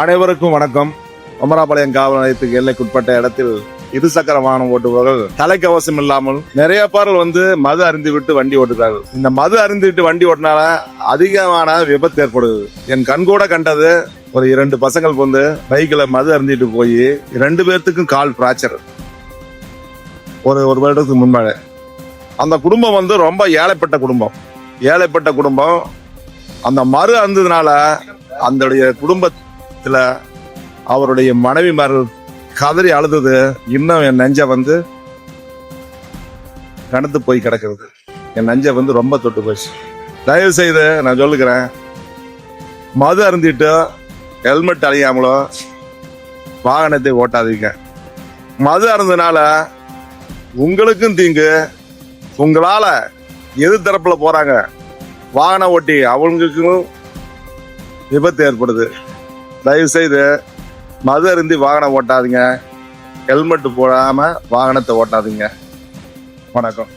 அனைவருக்கும் வணக்கம். அமராபாளையம் காவல் நிலையத்துக்கு எல்லைக்குட்பட்ட இடத்தில் இருசக்கர வாகனம் ஓட்டுபவர்கள் தலைக்கவசம் இல்லாமல் நிறைய பேர்கள் வந்து மது அருந்து விட்டு வண்டி ஓட்டுகிறார்கள். இந்த மது அருந்து விட்டு வண்டி ஓட்டினால அதிகமான விபத்து ஏற்படுது. என் கண்கூட கண்டது ஒரு இரண்டு பசங்கள் வந்து பைக்கில் மது அருந்திட்டு போய் ரெண்டு பேர்த்துக்கும் கால் ஃப்ராக்சர் ஒரு ஒரு வருடத்துக்கு முன்பாக அந்த குடும்பம் வந்து ரொம்ப ஏழைப்பட்ட குடும்பம். ஏழைப்பட்ட குடும்பம். அந்த மறு அந்ததுனால அந்த நேரத்தில் அவருடைய மனைவிமார்கள் கதறி அழுதது இன்னும் என் நெஞ்ச வந்து கனத்து போய் கிடக்கிறது. என் நெஞ்ச வந்து ரொம்ப தொட்டு போச்சு. தயவு செய்து நான் சொல்லுகிறேன் மது அருந்திட்டு ஹெல்மெட் அழியாமலோ வாகனத்தை ஓட்டாதீங்க. மது அருந்தனால உங்களுக்கும் தீங்கு. உங்களால் எது தரப்பில் போகிறாங்க வாகனம் ஓட்டி அவங்களுக்கும் விபத்து ஏற்படுது. தயவு செய்து மது அருந்தி வாகனம் ஓட்டாதீங்க. ஹெல்மெட் போடாம வாகனத்தை ஓட்டாதீங்க. வணக்கம்.